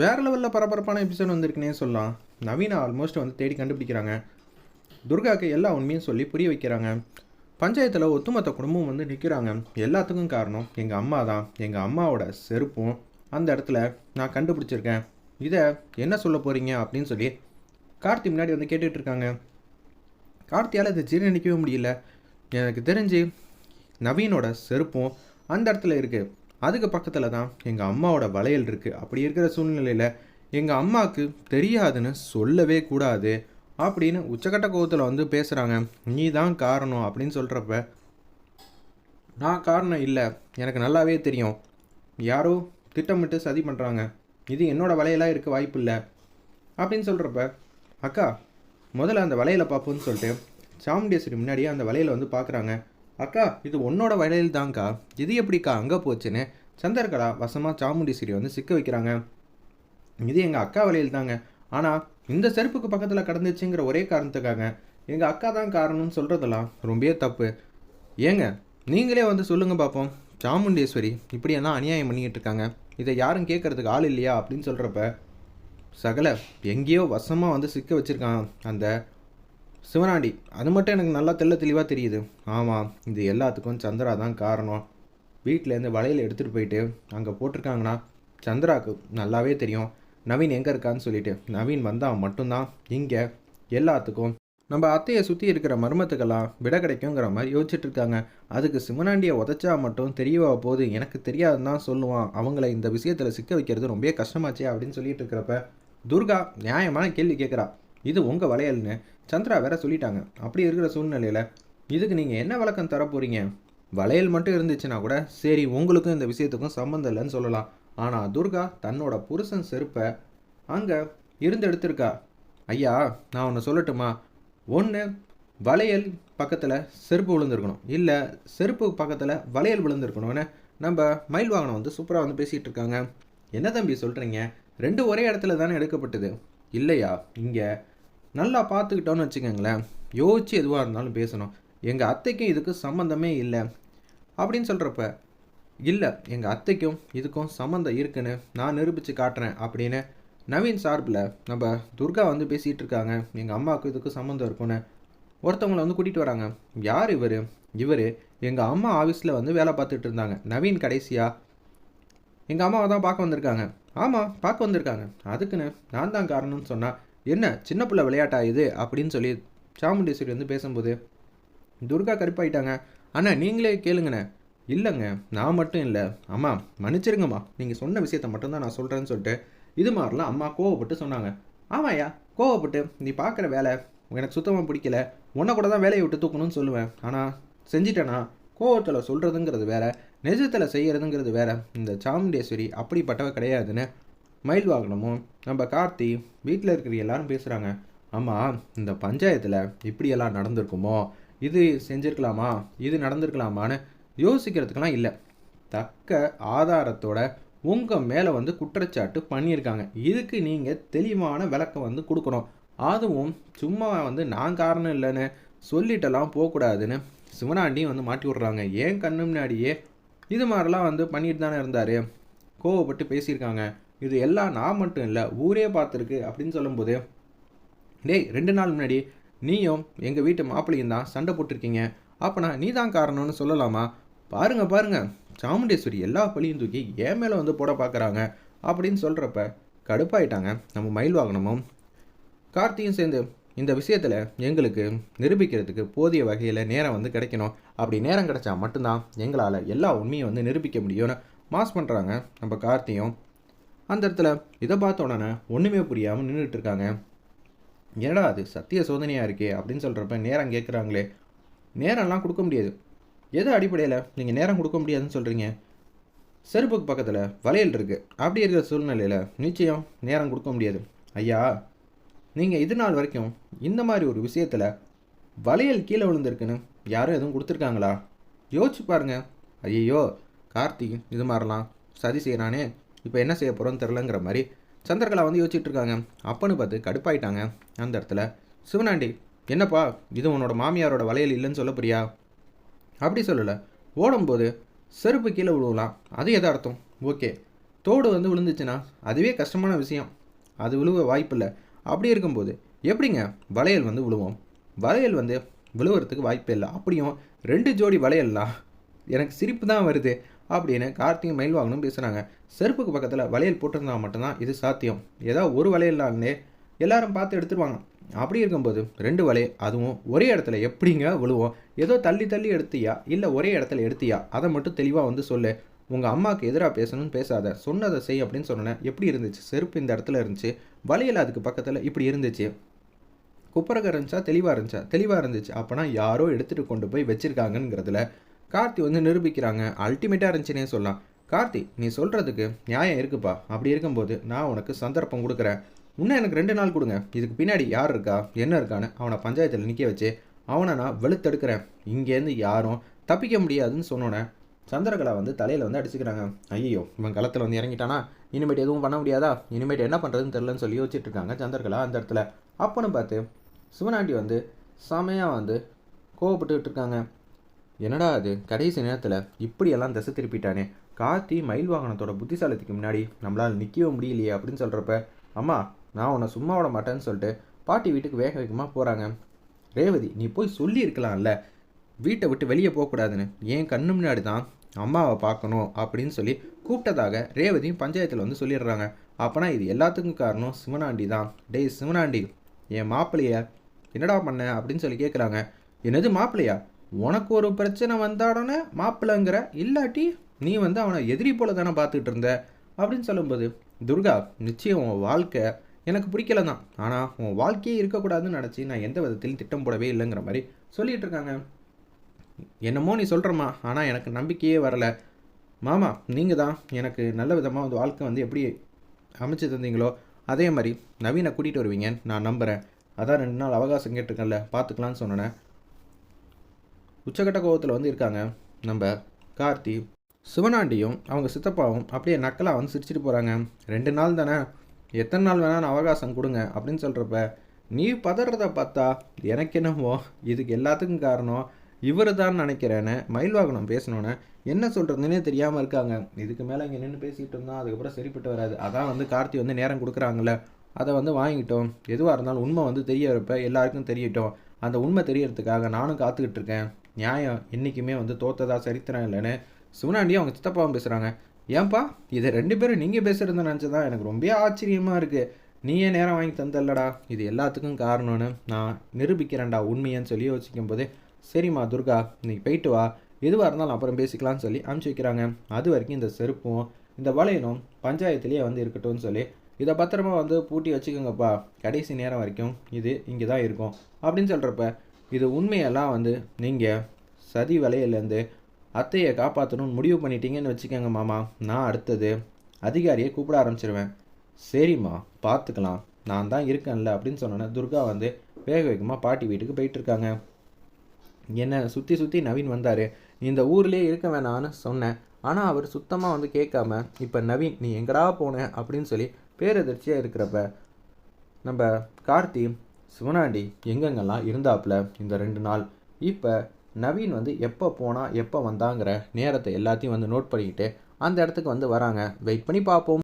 வேறு லெவலில் பரபரப்பான எபிசோட் வந்திருக்குனே சொல்லலாம். நவீன ஆல்மோஸ்ட் வந்து தேடி கண்டுபிடிக்கிறாங்க. துர்காவுக்கு எல்லா உண்மையும் சொல்லி புரிய வைக்கிறாங்க. பஞ்சாயத்தில் ஒத்துமொத்த குடும்பம் வந்து நிற்கிறாங்க எல்லாத்துக்கும் காரணம் எங்கள் அம்மா தான். எங்கள் அம்மாவோட செருப்பும் அந்த இடத்துல நான் கண்டுபிடிச்சிருக்கேன். இதை என்ன சொல்ல போகிறீங்க அப்படின்னு சொல்லி கார்த்தி முன்னாடி வந்து கேட்டுட்ருக்காங்க கார்த்தியால் இதை ஜீரணிக்கவே முடியல. எனக்கு தெரிஞ்சு நவீனோட செருப்பும் அந்த இடத்துல இருக்குது அதுக்கு பக்கத்தில் தான் எங்கள் அம்மாவோட வளையல் இருக்குது அப்படி இருக்கிற சூழ்நிலையில் எங்கள் அம்மாவுக்கு தெரியாதுன்னு சொல்லவே கூடாது அப்படின்னு உச்சக்கட்ட கோவத்தில் வந்து பேசுகிறாங்க நீ தான் காரணம் அப்படின்னு சொல்கிறப்ப நான் காரணம் இல்லை எனக்கு நல்லாவே தெரியும். யாரோ திட்டமிட்டு சதி பண்ணுறாங்க இது என்னோடய வலையெல்லாம் இருக்க வாய்ப்பு இல்லை அப்படின்னு சொல்கிறப்ப அக்கா முதல்ல அந்த வலையில் பார்ப்போம்னு சொல்லிட்டு சாமுண்டேஸ்வரி முன்னாடியே அந்த வலையில் வந்து பார்க்குறாங்க அக்கா இது உன்னோட வயலில் தான்க்கா. இது எப்படிக்கா அங்கே போச்சுன்னு? சந்திரகலா வசமாக சாமுண்டீஸ்வரி வந்து சிக்க வைக்கிறாங்க. இது எங்கள் அக்கா வலையில் தாங்க. ஆனால் இந்த செருப்புக்கு பக்கத்தில் கடந்துச்சுங்கிற ஒரே காரணத்துக்காக. எங்கள் அக்கா தான் காரணம்னு சொல்கிறதெல்லாம் ரொம்பவே தப்பு. ஏங்க நீங்களே வந்து சொல்லுங்கள் பார்ப்போம் சாமுண்டேஸ்வரி இப்படியெல்லாம் அநியாயம் பண்ணிக்கிட்டு இருக்காங்க? இதை யாரும் கேட்கறதுக்கு ஆள் இல்லையா அப்படின்னு சொல்கிறப்ப சகல எங்கேயோ வசமாக வந்து சிக்க வச்சுருக்கான் அந்த சிவனாண்டி அது மட்டும் எனக்கு நல்லா தெள்ள தெளிவாக தெரியுது. ஆமாம் இது எல்லாத்துக்கும் சந்திரா தான் காரணம். வீட்டிலேருந்து வளையல் எடுத்துகிட்டு போயிட்டு அங்கே போட்டிருக்காங்கன்னா சந்திராவுக்கு நல்லாவே தெரியும். நவீன் எங்கே இருக்கான்னு சொல்லிட்டு. நவீன் வந்தால் மட்டும்தான் இங்கே எல்லாத்துக்கும். நம்ம அத்தையை சுற்றி இருக்கிற மர்மத்துக்கெல்லாம் விட கிடைக்குங்கிற மாதிரி யோசிச்சுட்டு இருக்காங்க. அதுக்கு சிவனாண்டியை உதச்சா மட்டும் தெரியவா போது எனக்கு தெரியாதுன்னு தான் சொல்லுவான். அவங்கள இந்த விஷயத்தில் சிக்க வைக்கிறது ரொம்ப கஷ்டமாச்சே அப்படின்னு சொல்லிட்டு இருக்கிறப்ப துர்கா நியாயமான கேள்வி கேட்குறா இது உங்கள் வளையல்னு. சந்திரா வேற சொல்லிட்டாங்க. அப்படி இருக்கிற சூழ்நிலையில் இதுக்கு நீங்கள் என்ன விளக்கம் தர போகிறீங்க வளையல் மட்டும் இருந்துச்சுன்னா கூட சரி உங்களுக்கும் இந்த விஷயத்துக்கும் சம்மந்தம் இல்லைன்னு சொல்லலாம். ஆனால் துர்கா தன்னோட புருஷன் செருப்பை அங்கே இருந்து எடுத்திருக்கா. ஐயா நான் ஒன்று சொல்லட்டுமா? ஒன்று வளையல் பக்கத்தில் செருப்பு விழுந்திருக்கணும். இல்லை செருப்பு பக்கத்தில் வளையல் விழுந்திருக்கணும்னு நம்ம மயில் வாகனம் வந்து சூப்பராக வந்து பேசிகிட்டு இருக்காங்க. என்ன தம்பி சொல்கிறீங்க ரெண்டு ஒரே இடத்துல தானே எடுக்கப்பட்டது. இல்லையா? இங்கே நல்லா பார்த்துக்கிட்டோன்னு வச்சுக்கோங்களேன். யோசிச்சு எதுவாக இருந்தாலும் பேசணும். எங்கள் அத்தைக்கும் இதுக்கு சம்மந்தமே இல்லை. அப்படின்னு சொல்கிறப்ப இல்லை எங்கள் அத்தைக்கும் இதுக்கும் சம்மந்தம் இருக்குன்னு நான் நிரூபித்து காட்டுறேன் அப்படின்னு நவீன் சார்பில் நம்ம துர்கா வந்து பேசிகிட்டு இருக்காங்க. எங்கள் அம்மாவுக்கு இதுக்கு சம்மந்தம் இருக்குன்னு ஒருத்தவங்களை வந்து கூட்டிகிட்டு வராங்க. யார் இவர்? இவர் எங்கள் அம்மா ஆஃபீஸில் வந்து வேலை பார்த்துட்டு இருந்தாங்க. நவீன் கடைசியாக எங்கள் அம்மாவை தான் பார்க்க வந்திருக்காங்க. ஆமாம் பார்க்க வந்திருக்காங்க. அதுக்குன்னு நான் தான் காரணம்னு சொன்னால் என்ன சின்ன பிள்ளை விளையாட்டா இது? அப்படின்னு சொல்லி சாமுண்டேஸ்வரி வந்து பேசும்போது துர்கா கருப்பாயிட்டாங்க. அண்ணா நீங்களே கேளுங்கண்ணே. இல்லைங்க நான் மட்டும் இல்லை. அம்மா மன்னிச்சிருங்கம்மா. நீங்கள் சொன்ன விஷயத்த மட்டும்தான் நான் சொல்கிறேன்னு சொல்லிட்டு இது மாதிரிலாம் அம்மா கோவப்பட்டு சொன்னாங்க. ஆமாயா கோவப்பட்டு நீ பார்க்குற வேலை எனக்கு சுத்தமாக பிடிக்கல. உன்னை கூட தான் வேலையை விட்டு தூக்கணும்னு சொல்லுவேன். ஆனால் செஞ்சிட்டேனா? கோவத்தில் சொல்கிறதுங்கிறது வேற நிஜத்தில் செய்கிறதுங்கிறது வேற. இந்த சாமுண்டேஸ்வரி அப்படிப்பட்டவ கிடையாதுன்னு மயில் வாகனமும் நம்ம கார்த்தி வீட்டில் இருக்கிற எல்லாரும் பேசுகிறாங்க ஆமாம் இந்த பஞ்சாயத்தில் இப்படியெல்லாம் நடந்திருக்குமோ? இது செஞ்சுருக்கலாமா? இது நடந்திருக்கலாமான்னு யோசிக்கிறதுக்கெல்லாம் இல்லை. தக்க ஆதாரத்தோட உங்கள் மேலே வந்து குற்றச்சாட்டு பண்ணியிருக்காங்க. இதுக்கு நீங்கள் தெளிவான விளக்கம் வந்து கொடுக்கணும். அதுவும் சும்மா வந்து நான் காரணம் இல்லைன்னு சொல்லிட்டெல்லாம் போகக்கூடாதுன்னு சிவனாண்டியும் வந்து மாட்டி விட்றாங்க. ஏன் கண்ணு முன்னாடியே இது மாதிரிலாம் வந்து பண்ணிட்டு தானே இருந்தார்? கோவப்பட்டு பேசியிருக்காங்க. இது எல்லாம் நான் மட்டும் இல்லை ஊரே பார்த்துருக்கு அப்படின்னு சொல்லும்போது டேய் ரெண்டு நாள் முன்னாடி நீயும் எங்கள் வீட்டு மாப்பிள்ளையும் தான் சண்டை போட்டிருக்கீங்க. அப்போனா நீ தான் காரணம்னு சொல்லலாமா? பாருங்க பாருங்க. சாமுண்டேஸ்வரி எல்லா பழியும் தூக்கி என் மேலே வந்து போட பார்க்குறாங்க அப்படின்னு சொல்கிறப்ப கடுப்பாயிட்டாங்க. நம்ம மயில் வாகனமும். கார்த்தியும் சேர்ந்து இந்த விஷயத்தில் எங்களுக்கு நிரூபிக்கிறதுக்கு போதிய வகையில் நேரம் வந்து கிடைக்கணும். அப்படி நேரம் கிடைச்சா மட்டும்தான் எங்களால் எல்லா உண்மையும் வந்து நிரூபிக்க முடியும்னு மாஸ் பண்ணுறாங்க நம்ம கார்த்தியும். அந்த இடத்துல இதை பார்த்த உடனே ஒன்றுமே புரியாமல் நின்றுட்டு இருக்காங்க. ஏடா அது? சத்திய சோதனையாக இருக்கே அப்படின்னு சொல்கிறப்ப நேரம் கேட்குறாங்களே நேரம்லாம் கொடுக்க முடியாது. எது அடிப்படையில்? நீங்கள் நேரம் கொடுக்க முடியாதுன்னு சொல்கிறீங்க செருப்புக்கு பக்கத்தில் வளையல் இருக்குது அப்படி இருக்கிற சூழ்நிலையில் நிச்சயம் நேரம் கொடுக்க முடியாது. ஐயா நீங்கள் இது நாள் வரைக்கும் இந்த மாதிரி ஒரு விஷயத்தில் வளையல் கீழே விழுந்திருக்குன்னு யாரும் எதுவும் கொடுத்துருக்காங்களா? யோசிச்சு பாருங்க. ஐயோ கார்த்திக் இது மாதிரிலாம் சதி செய்கிறானே இப்போ என்ன செய்ய போகிறோன்னு தெரிலங்கிற மாதிரி சந்திரகலா வந்து யோசிச்சுட்டு இருக்காங்க அப்பன்னு பார்த்து கடுப்பாயிட்டாங்க. அந்த இடத்துல சிவனாண்டி என்னப்பா இது உன்னோட மாமியாரோட வளையல் இல்லைன்னு சொல்ல போறியா அப்படி சொல்லலை. ஓடும்போது செருப்பு கீழே விழுவலாம். அது எதார்த்தம் ஓகே. தோடு வந்து விழுந்துச்சுன்னா அதுவே கஷ்டமான விஷயம். அது விழுவ வாய்ப்பில்லை. அப்படி இருக்கும்போது எப்படிங்க வளையல் வந்து விழுவோம்? வளையல் வந்து விழுவுறதுக்கு வாய்ப்பே இல்லை. அப்படியும் ரெண்டு ஜோடி வளையல்லாம் எனக்கு சிரிப்பு தான் வருது. அப்படின்னு கார்த்திகை மயில் வாங்கணும் பேசுகிறாங்க செருப்புக்கு பக்கத்தில் வளையல் போட்டிருந்தா மட்டும்தான் இது சாத்தியம். ஏதாவது ஒரு வளையல்னாலே எல்லாரும் பார்த்து எடுத்துருவாங்க. அப்படி இருக்கும்போது ரெண்டு வலையை அதுவும் ஒரே இடத்துல எப்படிங்க விழுவோம்? ஏதோ தள்ளி தள்ளி எடுத்தியா? இல்லை ஒரே இடத்துல எடுத்தியா? அதை மட்டும் தெளிவாக வந்து சொல்லு. உங்கள் அம்மாவுக்கு எதிராக பேசணும்னு பேசாத. சொன்னதை செய் அப்படின்னு சொன்னேன் எப்படி இருந்துச்சு? செருப்பு இந்த இடத்துல இருந்துச்சு. வளையல் அதுக்கு பக்கத்தில் இப்படி இருந்துச்சு. குப்பரக இருந்துச்சா? தெளிவாக இருந்துச்சா? தெளிவாக இருந்துச்சு. அப்போனா யாரோ எடுத்துகிட்டு கொண்டு போய் வச்சுருக்காங்கங்கிறதுல கார்த்தி வந்து நிரூபிக்கிறாங்க. அல்டிமேட்டாக இருந்துச்சுன்னே சொல்லலாம். கார்த்தி நீ சொல்கிறதுக்கு நியாயம் இருக்குப்பா. அப்படி இருக்கும்போது நான் உனக்கு சந்தர்ப்பம் கொடுக்குறேன். இன்னும் எனக்கு ரெண்டு நாள் கொடுங்க. இதுக்கு பின்னாடி யார் இருக்கா என்ன இருக்கான்னு அவனை பஞ்சாயத்தில் நிற்க வச்சு அவனை நான் வெளுத்தெடுக்கிறேன். இங்கேருந்து யாரும் தப்பிக்க முடியாதுன்னு சொன்னோன்னே சந்திரகலா வந்து தலையில் வந்து அடிச்சுக்கிறாங்க. ஐயோ இவன் களத்தில் வந்து இறங்கிட்டானா? இனிமேட்டு எதுவும் பண்ண முடியாதா? இனிமேட்டு என்ன பண்ணுறதுன்னு தெரிலன்னு சொல்லி யோசிச்சுட்டு இருக்காங்க சந்திரகலா அந்த இடத்துல. அப்போன்னு பார்த்து சிவனாண்டி வந்து செமையாக வந்து கோவப்பட்டுக்கிட்டு இருக்காங்க. என்னடா அது? கடைசி நேரத்தில் இப்படியெல்லாம் திசை திருப்பிட்டானே. கார்த்தி மயில் வாகனத்தோட புத்திசாலத்துக்கு முன்னாடி நம்மளால் நிற்கவும் முடியலையே அப்படின்னு சொல்கிறப்ப அம்மா நான் உன்னை சும்மா விட மாட்டேன்னு சொல்லிட்டு பாட்டி வீட்டுக்கு வேக வேகமாக போகிறாங்க ரேவதி நீ போய் சொல்லியிருக்கலாம்ல. வீட்டை விட்டு வெளியே போகக்கூடாதுன்னு ஏன் கண்ணு முன்னாடி தான் அம்மாவை பார்க்கணும் அப்படின்னு சொல்லி கூப்பிட்டதாக ரேவதியும் பஞ்சாயத்தில் வந்து சொல்லிடுறாங்க. அப்போனா இது எல்லாத்துக்கும் காரணம் சிவனாண்டி தான். டேய் சிவனாண்டி என் மாப்பிள்ளைய என்னடா பண்ண? அப்படின்னு சொல்லி கேட்குறாங்க என்னது மாப்பிள்ளையா? உனக்கு ஒரு பிரச்சனை வந்தாடனே மாப்பிள்ளைங்கிற இல்லாட்டி நீ வந்து அவனை எதிரி போல தானே பார்த்துட்டு இருந்த? அப்படின்னு சொல்லும்போது துர்கா நிச்சயம் உன் வாழ்க்கை எனக்கு பிடிக்கல தான் ஆனால் உன் வாழ்க்கையே இருக்கக்கூடாதுன்னு நினச்சி நான் எந்த விதத்திலும் திட்டம் போடவே இல்லைங்கிற மாதிரி சொல்லிட்டு இருக்காங்க. என்னமோ நீ சொல்கிறம்மா ஆனால் எனக்கு நம்பிக்கையே வரலை. மாமா நீங்கள் தான் எனக்கு நல்ல விதமாக வந்து வாழ்க்கை வந்து எப்படி அமைச்சு தந்தீங்களோ அதே மாதிரி நவீனை கூட்டிகிட்டு வருவீங்கன்னு நான் நம்புகிறேன் அதான் ரெண்டு நாள் அவகாசம் கேட்டிருக்கேன்ல பார்த்துக்கலான்னு சொன்னேன். உச்சக்கட்ட கோபத்தில் வந்து இருக்காங்க. நம்ம கார்த்தி சிவனாண்டியும் அவங்க சித்தப்பாவும் அப்படியே நக்கலாக வந்து சிரிச்சிட்டு போகிறாங்க ரெண்டு நாள் தானே? எத்தனை நாள் வேணாலும் அவகாசம் கொடுங்க அப்படின்னு சொல்கிறப்ப நீ பதறத பார்த்தா எனக்கு என்னவோ இதுக்கு எல்லாத்துக்கும் காரணம் இவர் தான் நினைக்கிறேன்னு மயில் வாகனம் பேசினோன்னே என்ன சொல்கிறதுனே தெரியாமல் இருக்காங்க. இதுக்கு மேலே இங்கே நின்று பேசிக்கிட்டு இருந்தோம் அதுக்கப்புறம் சரிப்பட்டு வராது. அதான் வந்து கார்த்தி வந்து நேரம் கொடுக்குறாங்கள அதை வந்து வாங்கிட்டோம். எதுவாக இருந்தாலும் உண்மை வந்து தெரியறப்ப எல்லாருக்கும் தெரியட்டும். அந்த உண்மை தெரியறதுக்காக நானும் காத்துக்கிட்டு இருக்கேன். நியாயம் என்றைக்குமே வந்து தோத்ததா சரித்திரம் இல்லைன்னு சிவனாண்டியும் அவங்க சித்தப்பாவும் பேசுகிறாங்க ஏன்பா இதை ரெண்டு பேரும் நீங்கள் பேசுகிறத நினச்சதான் எனக்கு ரொம்ப ஆச்சரியமாக இருக்குது நீயே நேரம் வாங்கி தந்தல்லடா. இது எல்லாத்துக்கும் காரணம்னு நான் நிரூபிக்கிறேன்டா உண்மையான்னு சொல்லி யோசிக்கும் போது சரிம்மா துர்கா நீ போயிட்டு வா. எதுவாக இருந்தாலும் அப்புறம் பேசிக்கலாம்னு சொல்லி அனுப்பிச்சி வைக்கிறாங்க. அது வரைக்கும் இந்த செருப்பும் இந்த வளையலும் பஞ்சாயத்துலேயே வந்து இருக்கட்டும்னு சொல்லி இதை பத்திரமா வந்து பூட்டி வச்சுக்கோங்கப்பா. கடைசி நேரம் வரைக்கும் இது இங்கே தான் இருக்கும் அப்படின்னு சொல்கிறப்ப இது உண்மையெல்லாம் வந்து நீங்கள் சதி வலையிலேருந்து அத்தையை காப்பாற்றணும்னு முடிவு பண்ணிட்டீங்கன்னு வச்சுக்கோங்க மாமா. நான் அடுத்தது அதிகாரியை கூப்பிட ஆரம்பிச்சிருவேன். சரிம்மா பார்த்துக்கலாம். நான் தான் இருக்கேன்ல அப்படின்னு சொன்னோன்னே துர்கா வந்து வேக வேகமாக பாட்டி வீட்டுக்கு போயிட்டுருக்காங்க. என்ன சுற்றி சுற்றி நவீன் வந்தார். இந்த ஊர்லேயே இருக்க வேணான்னு சொன்னேன். ஆனால் அவர் சுத்தமாக வந்து கேட்காம இப்போ நவீன் நீ எங்கடா போன? அப்படின்னு சொல்லி பேரதிர்ச்சியாக இருக்கிறப்ப நம்ம கார்த்தி சிவனாண்டி எங்கெங்கெல்லாம் இருந்தாப்புல இந்த ரெண்டு நாள்? இப்போ நவீன் வந்து எப்போ போனால் எப்போ வந்தாங்கிற நேரத்தை எல்லாத்தையும் வந்து நோட் பண்ணிக்கிட்டு அந்த இடத்துக்கு வந்து வராங்க. வெயிட் பண்ணி பார்ப்போம்.